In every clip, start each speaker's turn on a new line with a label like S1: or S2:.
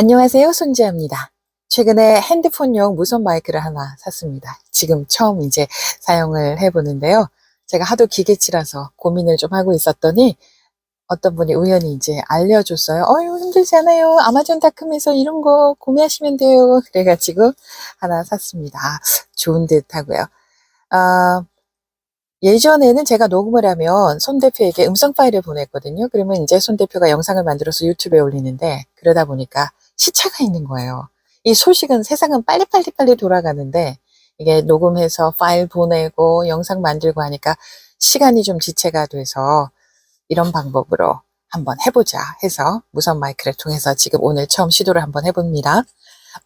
S1: 안녕하세요. 손지아입니다. 최근에 핸드폰용 무선 마이크를 하나 샀습니다. 지금 처음 이제 사용을 해보는데요. 제가 하도 기계치라서 고민을 좀 하고 있었더니 어떤 분이 우연히 이제 알려줬어요. 어유 힘들잖아요. 아마존 닷컴에서 이런 거 구매하시면 돼요. 그래가지고 하나 샀습니다. 아, 좋은 듯 하고요. 아, 예전에는 제가 녹음을 하면 손 대표에게 음성 파일을 보냈거든요. 그러면 이제 손 대표가 영상을 만들어서 유튜브에 올리는데 그러다 보니까 시차가 있는 거예요. 이 소식은 세상은 빨리빨리 빨리 돌아가는데 이게 녹음해서 파일 보내고 영상 만들고 하니까 시간이 좀 지체가 돼서 이런 방법으로 한번 해보자 해서 무선 마이크를 통해서 지금 오늘 처음 시도를 한번 해봅니다.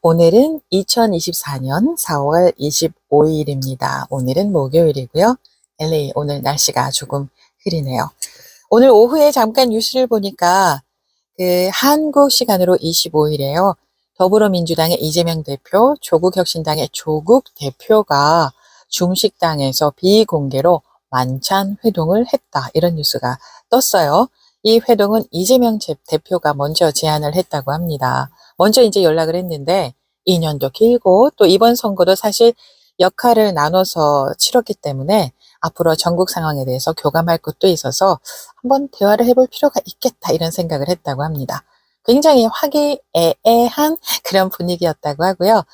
S1: 오늘은 2024년 4월 25일입니다. 오늘은 목요일이고요. LA 오늘 날씨가 조금 흐리네요. 오늘 오후에 잠깐 뉴스를 보니까 그 한국 시간으로 25일에요. 더불어민주당의 이재명 대표, 조국혁신당의 조국 대표가 중식당에서 비공개로 만찬 회동을 했다. 이런 뉴스가 떴어요. 이 회동은 이재명 대표가 먼저 제안을 했다고 합니다. 먼저 이제 연락을 했는데 2년도 길고 또 이번 선거도 사실 역할을 나눠서 치렀기 때문에 앞으로 전국 상황에 대해서 교감할 것도 있어서 한번 대화를 해볼 필요가 있겠다 이런 생각을 했다고 합니다. 굉장히 화기애애한 그런 분위기였다고 하고요.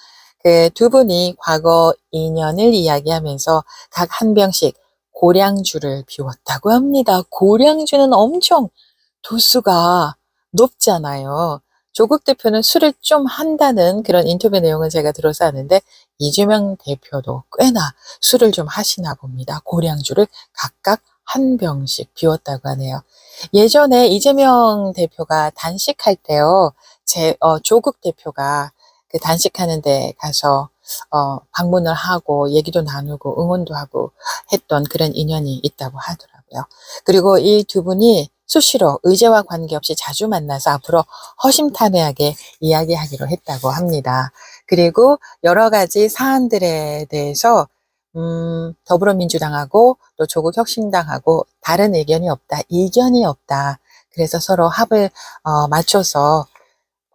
S1: 그 두 분이 과거 인연을 이야기하면서 각 한 병씩 고량주를 비웠다고 합니다. 고량주는 엄청 도수가 높잖아요. 조국 대표는 술을 좀 한다는 그런 인터뷰 내용을 제가 들어서 아는데 이재명 대표도 꽤나 술을 좀 하시나 봅니다. 고량주를 각각 한 병씩 비웠다고 하네요. 예전에 이재명 대표가 단식할 때요, 제, 어, 조국 대표가 그 단식하는 데 가서, 어, 방문을 하고 얘기도 나누고 응원도 하고 했던 그런 인연이 있다고 하더라고요. 그리고 이 두 분이 수시로 의제와 관계없이 자주 만나서 앞으로 허심탄회하게 이야기하기로 했다고 합니다. 그리고 여러 가지 사안들에 대해서 음, 더불어민주당하고 또 조국혁신당하고 다른 의견이 없다, 이견이 없다. 그래서 서로 합을 어, 맞춰서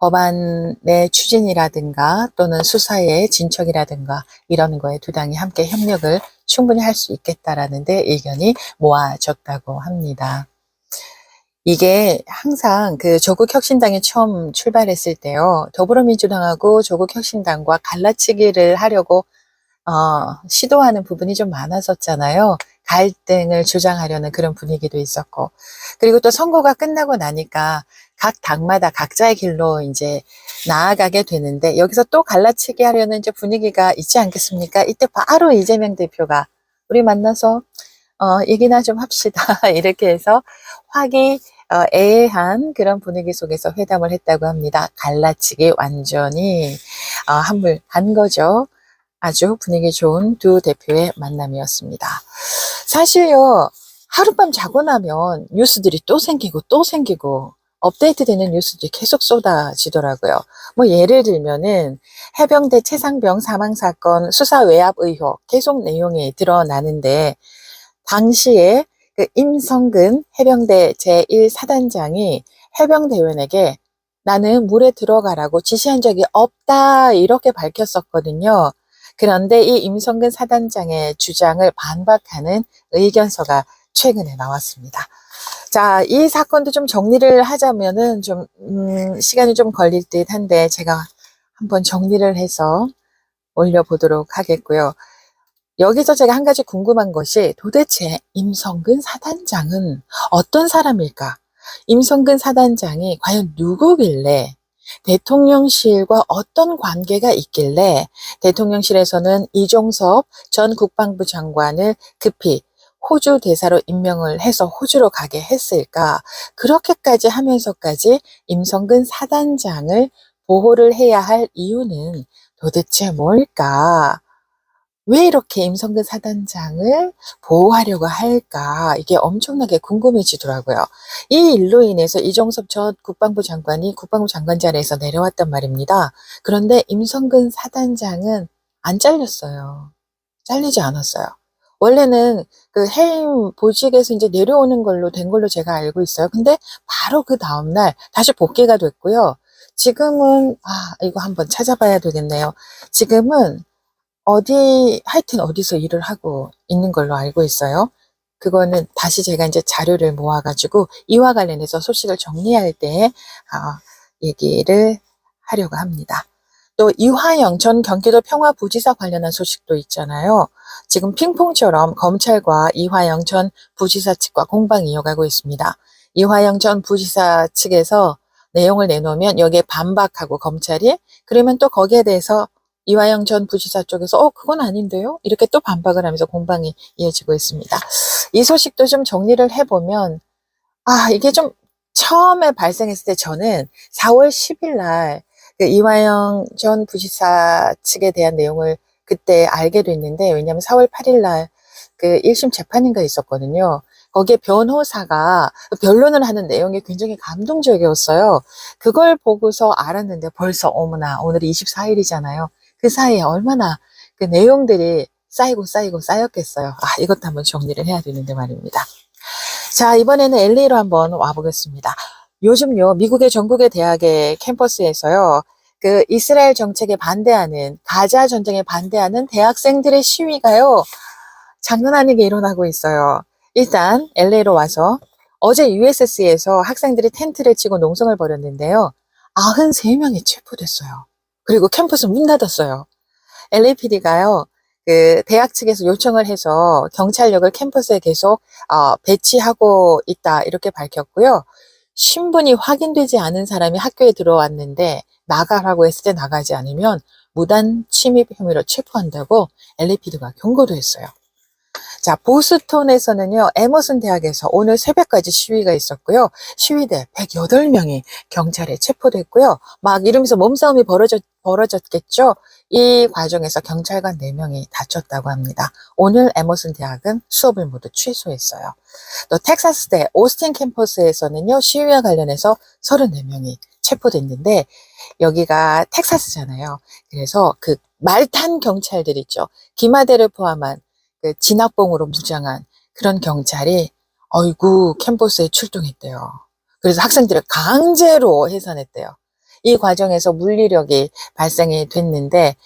S1: 법안의 추진이라든가 또는 수사의 진척이라든가 이런 거에 두 당이 함께 협력을 충분히 할 수 있겠다라는 데 의견이 모아졌다고 합니다. 이게 항상 그 조국혁신당이 처음 출발했을 때요. 더불어민주당하고 조국혁신당과 갈라치기를 하려고 어, 시도하는 부분이 좀 많았었잖아요. 갈등을 주장하려는 그런 분위기도 있었고. 그리고 또 선거가 끝나고 나니까 각 당마다 각자의 길로 이제 나아가게 되는데 여기서 또 갈라치기 하려는 이제 분위기가 있지 않겠습니까? 이때 바로 이재명 대표가 우리 만나서 어, 얘기나 좀 합시다. 이렇게 해서 화기 어, 애한 그런 분위기 속에서 회담을 했다고 합니다. 갈라치기 완전히 어, 한물 간 거죠. 아주 분위기 좋은 두 대표의 만남이었습니다. 사실요, 하룻밤 자고 나면 뉴스들이 또 생기고 또 생기고 업데이트 되는 뉴스들이 계속 쏟아지더라고요. 뭐 예를 들면은 해병대 최상병 사망 사건 수사 외압 의혹 계속 내용이 드러나는데 당시에 그 임성근 해병대 제1사단장이 해병대원에게 나는 물에 들어가라고 지시한 적이 없다 이렇게 밝혔었거든요. 그런데 이 임성근 사단장의 주장을 반박하는 의견서가 최근에 나왔습니다. 자, 이 사건도 좀 정리를 하자면은 좀, 음, 시간이 좀 걸릴 듯 한데 제가 한번 정리를 해서 올려보도록 하겠고요. 여기서 제가 한 가지 궁금한 것이 도대체 임성근 사단장은 어떤 사람일까? 임성근 사단장이 과연 누구길래 대통령실과 어떤 관계가 있길래 대통령실에서는 이종섭 전 국방부 장관을 급히 호주 대사로 임명을 해서 호주로 가게 했을까? 그렇게까지 하면서까지 임성근 사단장을 보호를 해야 할 이유는 도대체 뭘까? 왜 이렇게 임성근 사단장을 보호하려고 할까? 이게 엄청나게 궁금해지더라고요. 이 일로 인해서 이종섭 전 국방부 장관이 국방부 장관 자리에서 내려왔단 말입니다. 그런데 임성근 사단장은 안 잘렸어요. 잘리지 않았어요. 원래는 그 해임 보직에서 이제 내려오는 걸로 된 걸로 제가 알고 있어요. 근데 바로 그 다음날 다시 복귀가 됐고요. 지금은, 아, 이거 한번 찾아봐야 되겠네요. 지금은 어디, 하여튼 어디서 일을 하고 있는 걸로 알고 있어요. 그거는 다시 제가 이제 자료를 모아가지고 이와 관련해서 소식을 정리할 때, 아, 얘기를 하려고 합니다. 또 이화영 전 경기도 평화부지사 관련한 소식도 있잖아요. 지금 핑퐁처럼 검찰과 이화영 전 부지사 측과 공방이 이어가고 있습니다. 이화영 전 부지사 측에서 내용을 내놓으면 여기에 반박하고 검찰이 그러면 또 거기에 대해서 이화영 전 부지사 쪽에서 어 그건 아닌데요 이렇게 또 반박을 하면서 공방이 이어지고 있습니다. 이 소식도 좀 정리를 해보면 아 이게 좀 처음에 발생했을 때 저는 4월 10일 날 그 이화영 전 부지사 측에 대한 내용을 그때 알게 됐는데 왜냐하면 4월 8일 날 그 1심 재판인가 있었거든요. 거기에 변호사가 변론을 하는 내용이 굉장히 감동적이었어요. 그걸 보고서 알았는데 벌써 어머나 오늘이 24일이잖아요. 그 사이에 얼마나 그 내용들이 쌓이고 쌓이고 쌓였겠어요. 아 이것도 한번 정리를 해야 되는데 말입니다. 자 이번에는 LA로 한번 와보겠습니다. 요즘요 미국의 전국의 대학의 캠퍼스에서요 그 이스라엘 정책에 반대하는 가자 전쟁에 반대하는 대학생들의 시위가요 장난 아니게 일어나고 있어요. 일단 LA로 와서 어제 USS에서 학생들이 텐트를 치고 농성을 벌였는데요. 93명이 체포됐어요. 그리고 캠퍼스 문 닫았어요. LAPD가요. 그 대학 측에서 요청을 해서 경찰력을 캠퍼스에 계속 어, 배치하고 있다 이렇게 밝혔고요. 신분이 확인되지 않은 사람이 학교에 들어왔는데 나가라고 했을 때 나가지 않으면 무단 침입 혐의로 체포한다고 LAPD가 경고도 했어요. 자, 보스턴에서는요, 에머슨 대학에서 오늘 새벽까지 시위가 있었고요. 시위대 108명이 경찰에 체포됐고요. 막 이러면서 몸싸움이 벌어졌, 벌어졌겠죠. 이 과정에서 경찰관 4명이 다쳤다고 합니다. 오늘 에머슨 대학은 수업을 모두 취소했어요. 또 텍사스대 오스틴 캠퍼스에서는요, 시위와 관련해서 34명이 체포됐는데, 여기가 텍사스잖아요. 그래서 그 말탄 경찰들 있죠. 기마대를 포함한 그 진압봉으로 무장한 그런 경찰이 어이구 캠퍼스에 출동했대요. 그래서 학생들을 강제로 해산했대요. 이 과정에서 물리력이 발생이 됐는데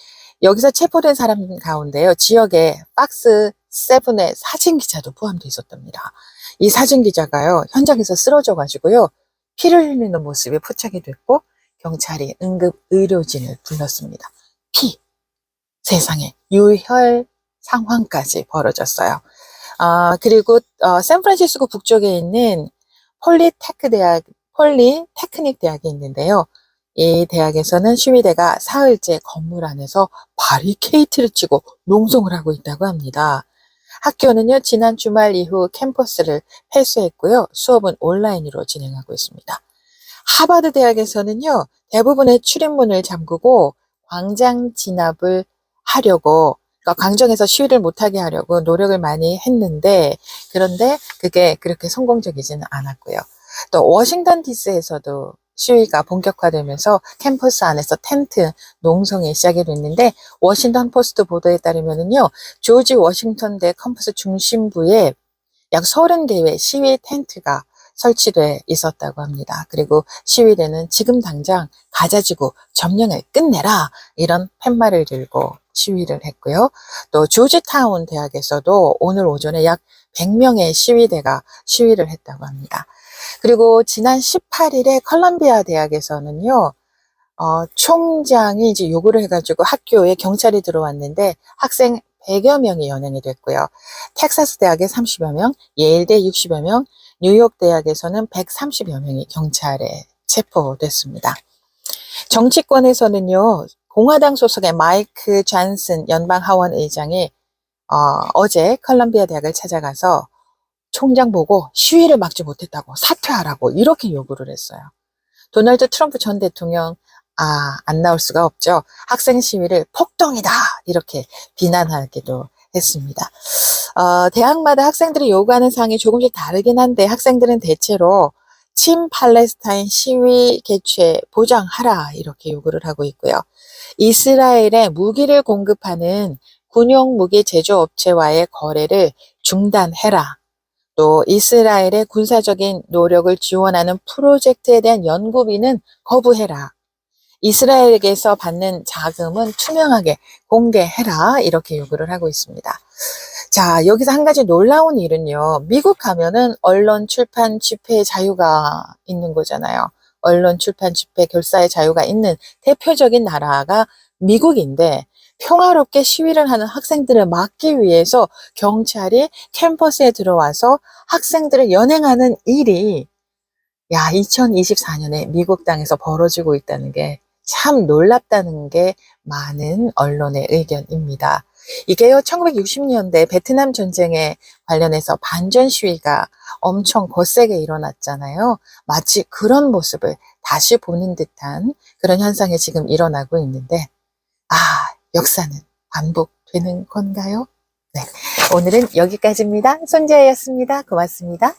S1: 여기서 체포된 사람 가운데요. 지역에 박스 세븐의 사진 기자도 포함되어 있었답니다. 이 사진 기자가요. 현장에서 쓰러져 가지고요. 피를 흘리는 모습이 포착이 됐고 경찰이 응급 의료진을 불렀습니다. 피 세상에 유혈 상황까지 벌어졌어요. 아, 그리고 어, 샌프란시스코 북쪽에 있는 폴리테크 대학, 폴리테크닉 대학이 있는데요. 이 대학에서는 시위대가 사흘째 건물 안에서 바리케이트를 치고 농성을 하고 있다고 합니다. 학교는요, 지난 주말 이후 캠퍼스를 폐쇄했고요. 수업은 온라인으로 진행하고 있습니다. 하버드 대학에서는요, 대부분의 출입문을 잠그고 광장 진압을 하려고 그러니까 강정에서 시위를 못하게 하려고 노력을 많이 했는데 그런데 그게 그렇게 성공적이지는 않았고요. 또 워싱턴 디스에서도 시위가 본격화되면서 캠퍼스 안에서 텐트 농성이 시작이 됐는데 워싱턴 포스트 보도에 따르면은요 조지 워싱턴 대 캠퍼스 중심부에 약 30개의 시위 텐트가 설치돼 있었다고 합니다. 그리고 시위대는 지금 당장 가자지구 점령을 끝내라 이런 팻말을 들고 시위를 했고요. 또 조지타운 대학에서도 오늘 오전에 약 100명의 시위대가 시위를 했다고 합니다. 그리고 지난 18일에 컬럼비아 대학에서는요, 어, 총장이 이제 요구를 해가지고 학교에 경찰이 들어왔는데 학생 100여 명이 연행이 됐고요. 텍사스 대학에 30여 명, 예일대 60여 명, 뉴욕 대학에서는 130여 명이 경찰에 체포됐습니다. 정치권에서는요, 공화당 소속의 마이크 잔슨 연방 하원 의장이 어, 제 컬럼비아 대학을 찾아가서 총장 보고 시위를 막지 못했다고 사퇴하라고 이렇게 요구를 했어요. 도널드 트럼프 전 대통령 아, 안 나올 수가 없죠. 학생 시위를 폭동이다 이렇게 비난하기도 했습니다. 어, 대학마다 학생들이 요구하는 사항이 조금씩 다르긴 한데 학생들은 대체로 친 팔레스타인 시위 개최 보장하라 이렇게 요구를 하고 있고요. 이스라엘에 무기를 공급하는 군용 무기 제조업체와의 거래를 중단해라. 또 이스라엘의 군사적인 노력을 지원하는 프로젝트에 대한 연구비는 거부해라. 이스라엘에게서 받는 자금은 투명하게 공개해라 이렇게 요구를 하고 있습니다. 자, 여기서 한 가지 놀라운 일은요. 미국 가면은 언론, 출판, 집회 자유가 있는 거잖아요. 언론, 출판, 집회, 결사의 자유가 있는 대표적인 나라가 미국인데 평화롭게 시위를 하는 학생들을 막기 위해서 경찰이 캠퍼스에 들어와서 학생들을 연행하는 일이 야, 2024년에 미국 땅에서 벌어지고 있다는 게 참 놀랍다는 게 많은 언론의 의견입니다. 이게요, 1960년대 베트남 전쟁에 관련해서 반전 시위가 엄청 거세게 일어났잖아요. 마치 그런 모습을 다시 보는 듯한 그런 현상이 지금 일어나고 있는데, 아, 역사는 반복되는 건가요? 네. 오늘은 여기까지입니다. 손재였습니다. 고맙습니다.